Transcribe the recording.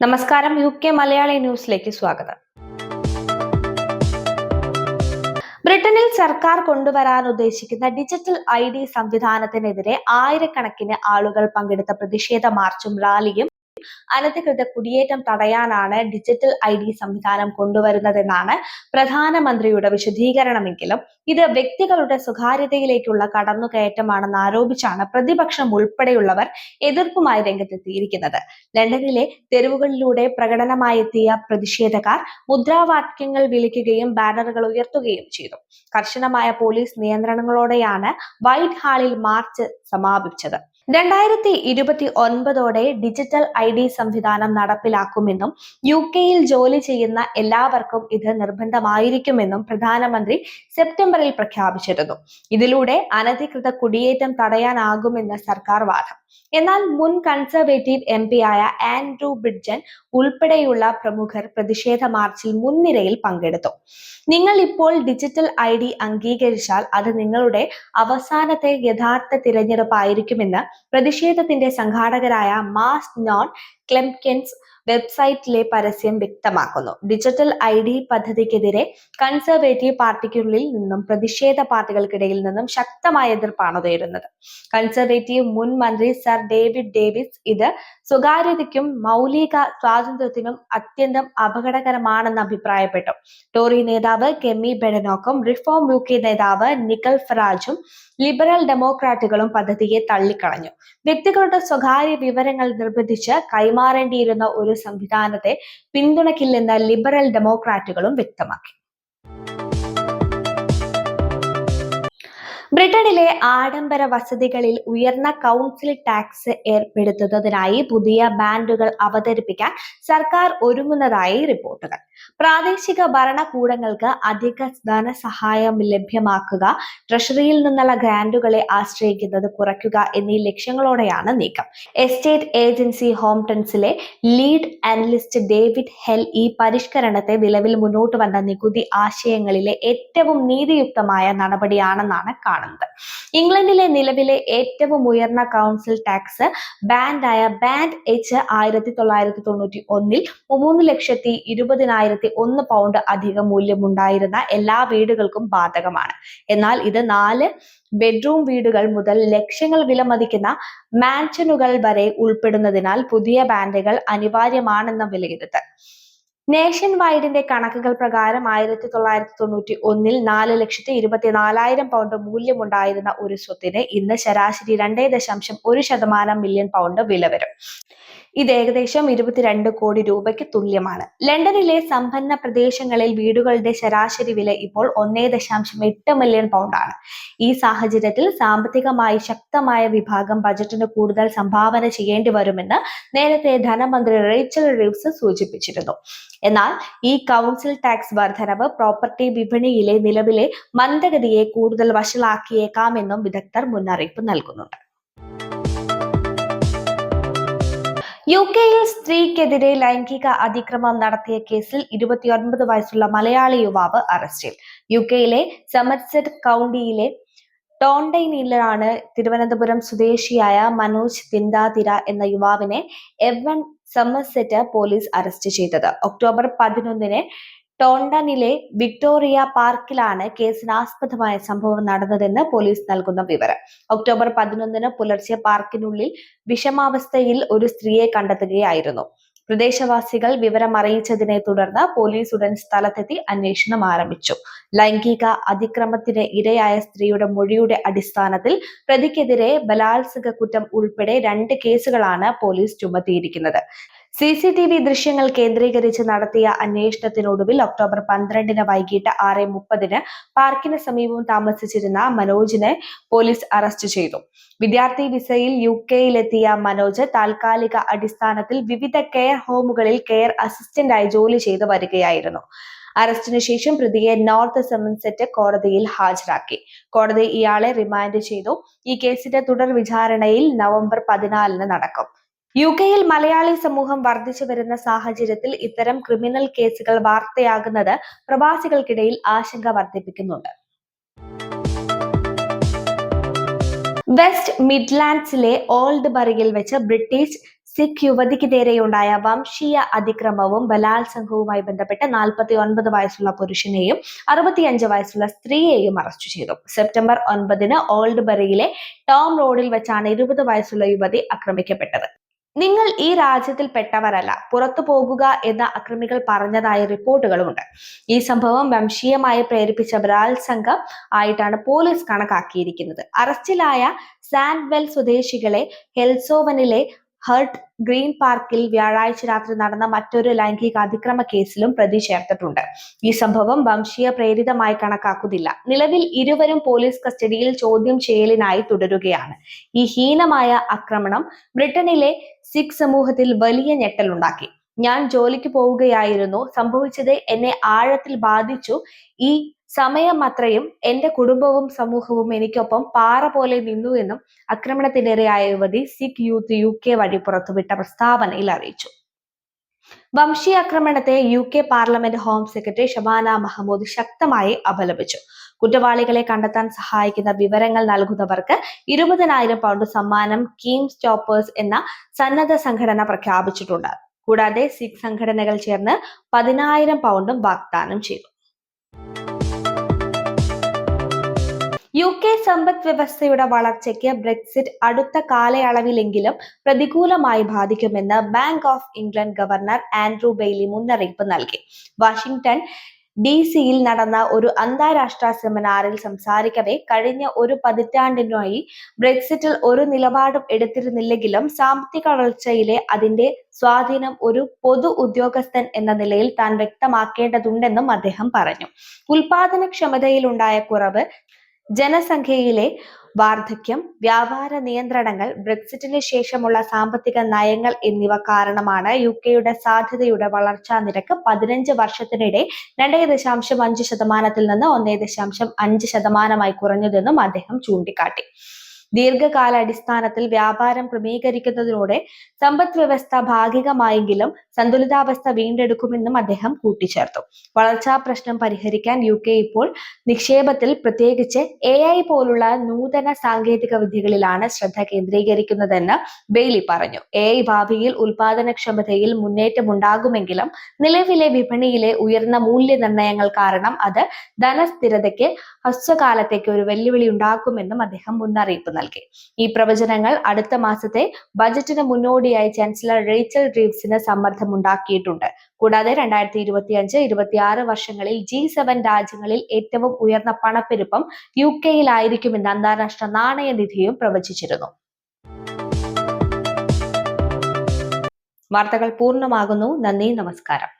നമസ്കാരം U K Malayali ന്യൂസിലേക്ക് സ്വാഗതം. ബ്രിട്ടനിൽ സർക്കാർ കൊണ്ടുവരാൻ ഉദ്ദേശിക്കുന്ന ഡിജിറ്റൽ ഐ ഡി സംവിധാനത്തിനെതിരെ ആയിരക്കണക്കിന് ആളുകൾ പങ്കെടുത്ത പ്രതിഷേധ മാർച്ചും റാലിയും അനധികൃത കുടിയേറ്റം തടയാനാണ് ഡിജിറ്റൽ ഐ ഡി സംവിധാനം കൊണ്ടുവരുന്നതെന്നാണ് പ്രധാനമന്ത്രിയുടെ വിശദീകരണമെങ്കിലും. ഇത് വ്യക്തികളുടെ സ്വകാര്യതയിലേക്കുള്ള കടന്നുകയറ്റമാണെന്ന് ആരോപിച്ചാണ് പ്രതിപക്ഷം ഉൾപ്പെടെയുള്ളവർ എതിർപ്പുമായി രംഗത്തെത്തിയിരിക്കുന്നത്. ലണ്ടനിലെ തെരുവുകളിലൂടെ പ്രകടനമായി എത്തിയ പ്രതിഷേധക്കാർ മുദ്രാവാക്യങ്ങൾ വിളിക്കുകയും ബാനറുകൾ ഉയർത്തുകയും ചെയ്തു. കർശനമായ പോലീസ് നിയന്ത്രണങ്ങളോടെയാണ് വൈറ്റ് ഹാളിൽ മാർച്ച് സമാപിച്ചത്. രണ്ടായിരത്തി ഇരുപത്തി ഒൻപതോടെ ഡിജിറ്റൽ ഐ ഡി സംവിധാനം നടപ്പിലാക്കുമെന്നും യു കെയിൽ ജോലി ചെയ്യുന്ന എല്ലാവർക്കും ഇത് നിർബന്ധമായിരിക്കുമെന്നും പ്രധാനമന്ത്രി സെപ്റ്റംബറിൽ പ്രഖ്യാപിച്ചിരുന്നു. ഇതിലൂടെ അനധികൃത കുടിയേറ്റം തടയാനാകുമെന്ന് സർക്കാർ വാദം. എന്നാൽ മുൻ കൺസർവേറ്റീവ് എം ആയ ആൻഡ്രൂ ബ്രിഡ്ജൻ ഉൾപ്പെടെയുള്ള പ്രമുഖർ പ്രതിഷേധ മാർച്ചിൽ മുൻനിരയിൽ പങ്കെടുത്തു. നിങ്ങൾ ഇപ്പോൾ ഡിജിറ്റൽ ഐ ഡി അംഗീകരിച്ചാൽ അത് നിങ്ങളുടെ അവസാനത്തെ യഥാർത്ഥ തിരഞ്ഞെടുപ്പായിരിക്കുമെന്ന് പ്രതിഷേധത്തിന്റെ സംഘാടകരായ മാസ് നോൺ ക്ലെംകെൻസ് വെബ്സൈറ്റിലെ പരസ്യം വ്യക്തമാക്കുന്നു. ഡിജിറ്റൽ ഐ ഡി പദ്ധതിക്കെതിരെ കൺസർവേറ്റീവ് പാർട്ടിക്കുള്ളിൽ നിന്നും പ്രതിഷേധ പാർട്ടികൾക്കിടയിൽ നിന്നും ശക്തമായ എതിർപ്പാണ് ഉയരുന്നത്. കൺസർവേറ്റീവ് മുൻ മന്ത്രി സർ ഡേവിഡ് ഡേവിസ് ഇത് സ്വകാര്യതയ്ക്കും മൗലിക സ്വാതന്ത്ര്യത്തിനും അത്യന്തം അപകടകരമാണെന്ന് അഭിപ്രായപ്പെട്ടു. ടോറി നേതാവ് കെമ്മി ബെഡനോക്കും റിഫോം യു കെ നേതാവ് നിക്കൽ ഫറാജും ലിബറൽ ഡെമോക്രാറ്റുകളും പദ്ധതിയെ തള്ളിക്കളഞ്ഞു. വ്യക്തികളുടെ സ്വകാര്യ വിവരങ്ങൾ നിർബന്ധിച്ച് കൈമാറേണ്ടിയിരുന്ന ഒരു സംവിധാനത്തെ പിന്തുണയ്ക്കില്ലെന്ന് ലിബറൽ ഡെമോക്രാറ്റുകളും വ്യക്തമാക്കി. ബ്രിട്ടനിലെ ആഡംബര വസതികളിൽ ഉയർന്ന കൗൺസിൽ ടാക്സ് ഏർപ്പെടുത്തുന്നതിനായി പുതിയ ബാൻഡുകൾ അവതരിപ്പിക്കാൻ സർക്കാർ ഒരുങ്ങുന്നതായി റിപ്പോർട്ടുകൾ. പ്രാദേശിക ഭരണകൂടങ്ങൾക്ക് അധിക ധനസഹായം ലഭ്യമാക്കുക ട്രഷറിയിൽ നിന്നുള്ള ഗ്രാൻഡുകളെ ആശ്രയിക്കുന്നത് കുറയ്ക്കുക എന്നീ ലക്ഷ്യങ്ങളോടെയാണ് നീക്കം. എസ്റ്റേറ്റ് ഏജൻസി ഹോംടൺസിലെ ലീഡ് അനലിസ്റ്റ് ഡേവിഡ് ഹെൽ ഈ പരിഷ്കരണത്തെ നിലവിൽ മുന്നോട്ട് വന്ന നികുതി ആശയങ്ങളിലെ ഏറ്റവും നീതിയുക്തമായ നടപടിയാണെന്നാണ് കാണുന്നത്. ഇംഗ്ലണ്ടിലെ നിലവിലെ ഏറ്റവും ഉയർന്ന കൗൺസിൽ ടാക്സ് ബാൻഡായ ബാൻഡ് എച്ച് ആയിരത്തി തൊള്ളായിരത്തി തൊണ്ണൂറ്റി ഒന്നിൽ മൂന്ന് ലക്ഷത്തി ഇരുപതിനായിരത്തി ഒന്ന് പൗണ്ട് അധിക മൂല്യമുണ്ടായിരുന്ന എല്ലാ വീടുകൾക്കും ബാധകമാണ്. എന്നാൽ ഇത് നാല് ബെഡ്റൂം വീടുകൾ മുതൽ ലക്ഷങ്ങൾ വിലമതിക്കുന്ന മാൻഷനുകൾ വരെ ഉൾപ്പെടുന്നതിനാൽ പുതിയ ബാൻഡുകൾ അനിവാര്യമാണെന്ന വിലയിരുത്തൽ. നേഷൻ വൈഡിന്റെ കണക്കുകൾ പ്രകാരം ആയിരത്തി തൊള്ളായിരത്തി തൊണ്ണൂറ്റി ഒന്നിൽ നാല് ലക്ഷത്തി ഇരുപത്തിനാലായിരം പൗണ്ട് മൂല്യമുണ്ടായിരുന്ന ഒരു സ്വത്തിന് ഇന്ന് ശരാശരി രണ്ടേ ദശാംശം ഒരു ശതമാനം മില്യൺ പൗണ്ട് വില വരും ഇത് ഏകദേശം ഇരുപത്തിരണ്ട് കോടി രൂപയ്ക്ക് തുല്യമാണ്. ലണ്ടനിലെ സമ്പന്ന പ്രദേശങ്ങളിൽ വീടുകളുടെ ശരാശരി വില ഇപ്പോൾ ഒന്നേ ദശാംശം എട്ട് മില്യൺ പൗണ്ടാണ് ഈ സാഹചര്യത്തിൽ സാമ്പത്തികമായി ശക്തമായ വിഭാഗം ബജറ്റിന് കൂടുതൽ സംഭാവന ചെയ്യേണ്ടി വരുമെന്ന് നേരത്തെ ധനമന്ത്രി റേച്ചൽ റിവ്സ് സൂചിപ്പിച്ചിരുന്നു. എന്നാൽ ഈ കൗൺസിൽ ടാക്സ് വർധനവ് പ്രോപ്പർട്ടി വിപണിയിലെ നിലവിലെ മന്ദഗതിയെ കൂടുതൽ വഷളാക്കിയേക്കാമെന്നും വിദഗ്ധർ മുന്നറിയിപ്പ് നൽകുന്നുണ്ട്. യു കെയിൽ സ്ത്രീക്കെതിരെ ലൈംഗിക അതിക്രമം നടത്തിയ കേസിൽ ഇരുപത്തിയൊൻപത് വയസ്സുള്ള മലയാളി യുവാവ് അറസ്റ്റിൽ. യു കെയിലെ സമർസെറ്റ് കൗണ്ടിയിലെ ടോണ്ടൈനിലാണ് തിരുവനന്തപുരം സ്വദേശിയായ മനോജ് തിന്താതിര എന്ന യുവാവിനെ എവൻ സമർസെറ്റ് പോലീസ് അറസ്റ്റ് ചെയ്തത്. ഒക്ടോബർ പതിനൊന്നിന് ടോണ്ടനിലെ വിക്ടോറിയ പാർക്കിലാണ് കേസിനാസ്പദമായ സംഭവം നടന്നതെന്ന് പോലീസ് നൽകുന്ന വിവരം. ഒക്ടോബർ പതിനൊന്നിന് പുലർച്ചെ പാർക്കിനുള്ളിൽ വിഷമാവസ്ഥയിൽ ഒരു സ്ത്രീയെ കണ്ടെത്തുകയായിരുന്നു. പ്രദേശവാസികൾ വിവരം അറിയിച്ചതിനെ തുടർന്ന് പോലീസ് ഉടൻ സ്ഥലത്തെത്തി അന്വേഷണം ആരംഭിച്ചു. ലൈംഗിക അതിക്രമത്തിന് ഇരയായ സ്ത്രീയുടെ മൊഴിയുടെ അടിസ്ഥാനത്തിൽ പ്രതിക്കെതിരെ ബലാത്സംഗ കുറ്റം ഉൾപ്പെടെ രണ്ട് കേസുകളാണ് പോലീസ് ചുമത്തിയിരിക്കുന്നത്. സി സി ടി വി ദൃശ്യങ്ങൾ കേന്ദ്രീകരിച്ച് നടത്തിയ അന്വേഷണത്തിനൊടുവിൽ ഒക്ടോബർ പന്ത്രണ്ടിന് വൈകിട്ട് ആറ് മുപ്പതിന് പാർക്കിന് സമീപം താമസിച്ചിരുന്ന മനോജിനെ പോലീസ് അറസ്റ്റ് ചെയ്തു. വിദ്യാർത്ഥി വിസയിൽ യു കെയിലെത്തിയ മനോജ് താൽക്കാലിക അടിസ്ഥാനത്തിൽ വിവിധ കെയർ ഹോമുകളിൽ കെയർ അസിസ്റ്റന്റായി ജോലി ചെയ്തു വരികയായിരുന്നു. അറസ്റ്റിനു ശേഷം പ്രതിയെ നോർത്ത് സെമൻസെറ്റ് കോടതിയിൽ ഹാജരാക്കി. കോടതി ഇയാളെ റിമാൻഡ് ചെയ്തു. ഈ കേസിന്റെ തുടർ വിചാരണയിൽ നവംബർ പതിനാലിന് നടക്കും. യു കെയിൽ മലയാളി സമൂഹം വർദ്ധിച്ചു വരുന്ന സാഹചര്യത്തിൽ ഇത്തരം ക്രിമിനൽ കേസുകൾ വാർത്തയാകുന്നത് പ്രവാസികൾക്കിടയിൽ ആശങ്ക വർദ്ധിപ്പിക്കുന്നുണ്ട്. വെസ്റ്റ് മിഡ്ലാൻഡ്സിലെ ഓൾഡ് ബറിയിൽ വെച്ച് ബ്രിട്ടീഷ് സിഖ് യുവതിക്ക് നേരെയുണ്ടായ വംശീയ അതിക്രമവും ബലാത്സംഗവുമായി ബന്ധപ്പെട്ട് നാൽപ്പത്തി ഒൻപത് വയസ്സുള്ള പുരുഷനെയും അറുപത്തിയഞ്ച് വയസ്സുള്ള സ്ത്രീയെയും അറസ്റ്റ് ചെയ്തു. സെപ്റ്റംബർ ഒൻപതിന് ഓൾഡ് ബറിയിലെ ടോം റോഡിൽ വെച്ചാണ് ഇരുപത് വയസ്സുള്ള യുവതി ആക്രമിക്കപ്പെട്ടത്. നിങ്ങൾ ഈ രാജ്യത്തിൽ പെട്ടവരല്ല. പുറത്തു പോകുക എന്ന അക്രമികൾ പറഞ്ഞതായ റിപ്പോർട്ടുകളുമുണ്ട്. ഈ സംഭവം വംശീയമായി പ്രേരിപ്പിച്ച ബലാത്സംഗം ആയിട്ടാണ് പോലീസ് കണക്കാക്കിയിരിക്കുന്നത്. അറസ്റ്റിലായ സാൻഡ്വെൽ സ്വദേശികളെ ഹെൽസോവനിലെ ഹർട്ട് ഗ്രീൻ പാർക്കിൽ വ്യാഴാഴ്ച രാത്രി നടന്ന മറ്റൊരു ലൈംഗിക അതിക്രമ കേസിലും പ്രതി ചേർത്തിട്ടുണ്ട്. ഈ സംഭവം വംശീയ പ്രേരിതമായി കണക്കാക്കുന്നില്ല. നിലവിൽ ഇരുവരും പോലീസ് കസ്റ്റഡിയിൽ ചോദ്യം ചെയ്യലിനായി തുടരുകയാണ്. ഈ ഹീനമായ ആക്രമണം ബ്രിട്ടനിലെ സിഖ് സമൂഹത്തിൽ വലിയ ഞെട്ടലുണ്ടാക്കി. ഞാൻ ജോലിക്ക് പോവുകയായിരുന്നു. സംഭവിച്ചത് എന്നെ ആഴത്തിൽ ബാധിച്ചു. ഈ സമയം അത്രയും എന്റെ കുടുംബവും സമൂഹവും എനിക്കൊപ്പം പാറ പോലെ നിന്നു എന്നും ആക്രമണത്തിനിരയായ യുവതി സിഖ് യൂത്ത് യു കെ വഴി പുറത്തുവിട്ട പ്രസ്താവനയിൽ അറിയിച്ചു. വംശീയാക്രമണത്തെ U K parliament home secretary Shabana Mahmood ശക്തമായി അപലപിച്ചു. കുറ്റവാളികളെ കണ്ടെത്താൻ സഹായിക്കുന്ന വിവരങ്ങൾ നൽകുന്നവർക്ക് ഇരുപതിനായിരം പൗണ്ട് സമ്മാനം കീം സ്റ്റോപ്പേഴ്സ് എന്ന സന്നദ്ധ സംഘടന പ്രഖ്യാപിച്ചിട്ടുണ്ട്. കൂടാതെ സിഖ് സംഘടനകൾ ചേർന്ന് പതിനായിരം പൗണ്ടും വാഗ്ദാനം ചെയ്തു. യു കെ സമ്പദ് വ്യവസ്ഥയുടെ വളർച്ചയ്ക്ക് ബ്രെക്സിറ്റ് അടുത്ത കാലയളവിലെങ്കിലും പ്രതികൂലമായി ബാധിക്കുമെന്ന് Bank of England governor Andrew Bailey മുന്നറിയിപ്പ് നൽകി. വാഷിംഗ്ടൺ ഡി സിയിൽ നടന്ന ഒരു അന്താരാഷ്ട്ര സെമിനാറിൽ സംസാരിക്കവെ കഴിഞ്ഞ ഒരു പതിറ്റാണ്ടിനായി ബ്രെക്സിറ്റിൽ ഒരു നിലപാടും എടുത്തിരുന്നില്ലെങ്കിലും സാമ്പത്തിക വളർച്ചയിലെ അതിന്റെ സ്വാധീനം ഒരു പൊതു ഉദ്യോഗസ്ഥൻ എന്ന നിലയിൽ താൻ വ്യക്തമാക്കേണ്ടതുണ്ടെന്നും അദ്ദേഹം പറഞ്ഞു. ഉൽപാദനക്ഷമതയിലുണ്ടായ കുറവ് ജനസംഖ്യയിലെ വാർദ്ധക്യം വ്യാപാര നിയന്ത്രണങ്ങൾ ബ്രെക്സിറ്റിന് ശേഷമുള്ള സാമ്പത്തിക നയങ്ങൾ എന്നിവ കാരണമാണ് യു കെയുടെ സാധ്യതയുടെ വളർച്ചാ നിരക്ക് പതിനഞ്ച് വർഷത്തിനിടെ രണ്ടേ ദശാംശം അഞ്ച് ശതമാനത്തിൽ നിന്ന് ഒന്നേ ദശാംശം അഞ്ച് ശതമാനമായി കുറഞ്ഞതെന്നും അദ്ദേഹം ചൂണ്ടിക്കാട്ടി. ദീർഘകാലാടിസ്ഥാനത്തിൽ വ്യാപാരം ക്രമീകരിക്കുന്നതിലൂടെ സമ്പദ് വ്യവസ്ഥ ഭാഗികമായെങ്കിലും സന്തുലിതാവസ്ഥ വീണ്ടെടുക്കുമെന്നും അദ്ദേഹം കൂട്ടിച്ചേർത്തു. വളർച്ചാ പ്രശ്നം പരിഹരിക്കാൻ യു കെ ഇപ്പോൾ നിക്ഷേപത്തിൽ പ്രത്യേകിച്ച് എ ഐ പോലുള്ള നൂതന സാങ്കേതിക വിദ്യകളിലാണ് ശ്രദ്ധ കേന്ദ്രീകരിക്കുന്നതെന്ന് ബെയ്ലി പറഞ്ഞു. എ ഐ ഭാവിയിൽ ഉൽപാദനക്ഷമതയിൽ മുന്നേറ്റമുണ്ടാകുമെങ്കിലും നിലവിലെ വിപണിയിലെ ഉയർന്ന മൂല്യനിർണയങ്ങൾ കാരണം അത് ധനസ്ഥിരതയ്ക്ക് ഹ്രസ്വകാലത്തേക്ക് ഒരു വെല്ലുവിളി ഉണ്ടാക്കുമെന്നും അദ്ദേഹം മുന്നറിയിപ്പ് നൽകി. ഈ പ്രവചനങ്ങൾ അടുത്ത മാസത്തെ ബജറ്റിന് മുന്നോടിയായി ചാൻസലർ റേച്ചൽ ഡ്രീവ്സിന് സമ്മർദ്ദമുണ്ടാക്കിയിട്ടുണ്ട്. കൂടാതെ രണ്ടായിരത്തി ഇരുപത്തി ഇരുപത്തിയഞ്ച് ഇരുപത്തിയാറ് വർഷങ്ങളിൽ ജി സെവൻ രാജ്യങ്ങളിൽ ഏറ്റവും ഉയർന്ന പണപ്പെരുപ്പം യു കെയിലായിരിക്കുമെന്ന് അന്താരാഷ്ട്ര നാണയനിധിയും പ്രവചിച്ചിരുന്നു. വാർത്തകൾ പൂർണമാകുന്നു. നന്ദി നമസ്കാരം.